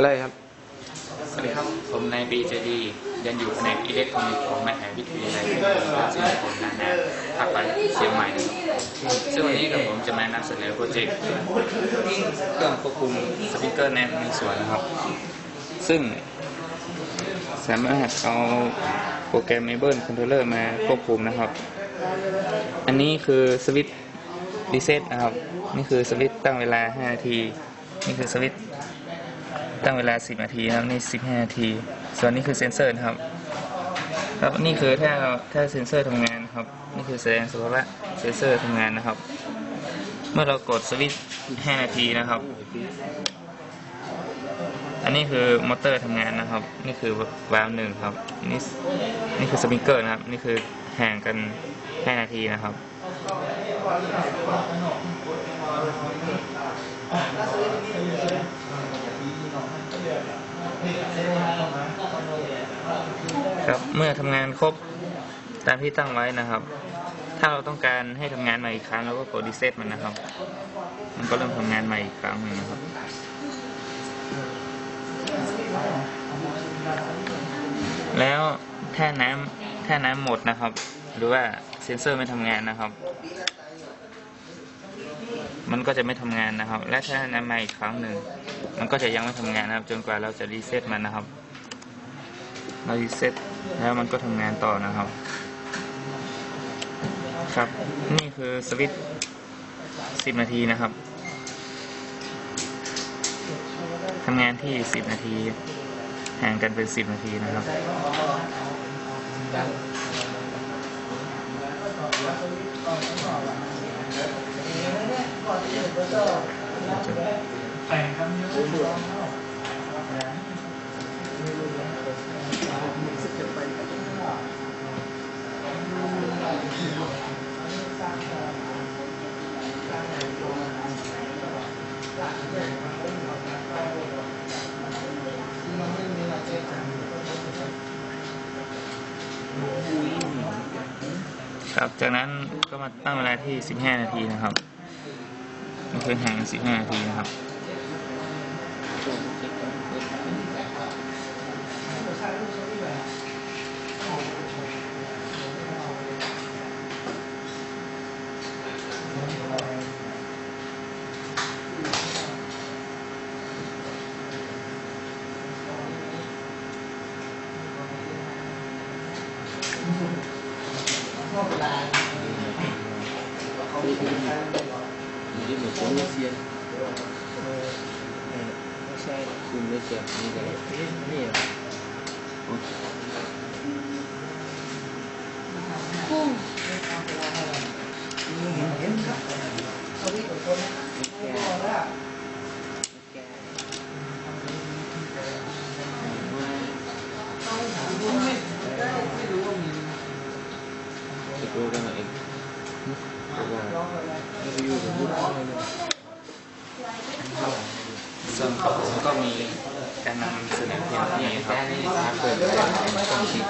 อะไรครับ สวัสดีครับ ผมนายบีเจดีเรียนอยู่แผนกอิเล็กทรอนิกส์ของมหาวิทยาลัยเทคโนโลยีราชมงคลนานาภาครัฐเชียงใหม่ซึ่งวันนี้กับผมจะมานำเสนอโปรเจกต์เครื่องควบคุมสปีกเกอร์ในในสวนนะครับ ซึ่งสามารถเอาโปรแกรม Able Controller มาควบคุมนะครับ อันนี้คือสวิตช์รีเซ็ตนะครับ นี่คือสวิตช์ตั้งเวลา 5 นาที นี่คือสวิตช์ ตั้งเวลา 10 นาทีครับนี่ 15 นาที ส่วนนี้คือเซนเซอร์นะครับ ครับนี่คือถ้าถ้าเซนเซอร์ทำงานครับ นี่คือแสดงสภาวะเซนเซอร์ทำงานนะครับ เมื่อเรากดสวิตช์5นาทีนะครับ อันนี้คือมอเตอร์ทำงานนะครับ นี่คือวาล์วหนึ่งครับ นี่นี่คือสปริงเกอร์นะครับ นี่คือห่างกัน 5 นาทีนะครับ ครับ เมื่อทำงานครบตามที่ตั้งไว้นะครับ ถ้าเราต้องการให้ทำงานใหม่อีกครั้งเราก็กดรีเซ็ตมันนะครับ มันก็เริ่มทำงานใหม่อีกครั้งหนึ่งนะครับแล้วถ้าน้ำถ้าน้ำหมดนะครับ หรือว่าเซ็นเซอร์ไม่ทำงานนะครับ มันก็จะไม่ทำงานนะครับ และถ้าน้ำมาอีกครั้งหนึ่งมันก็จะยังไม่ทำงานนะครับ จนกว่าเราจะรีเซ็ตมันนะครับ เรารีเซ็ตแล้วมันก็ทำงานต่อนะครับ ครับ นี่คือสวิตช์10นาทีนะครับทำงานที่10นาทีห่างกันเป็น10นาทีนะครับ ครับ จากนั้นก็มาตั้งเวลาที่ 15 นาทีนะครับ นี่คือห่างกัน15นาทีนะครับ đi một cuốn nước xiên. Cùng nước kẹp như thế này cung Hãy subscribe cho kênh Ghiền Mì Gõ Để không bỏ lỡ những video hấp dẫn ส่วนของผมก็มีการนำเสนอเพียงเท่านี้ครับถ้าเกิดเป็นต้นคิด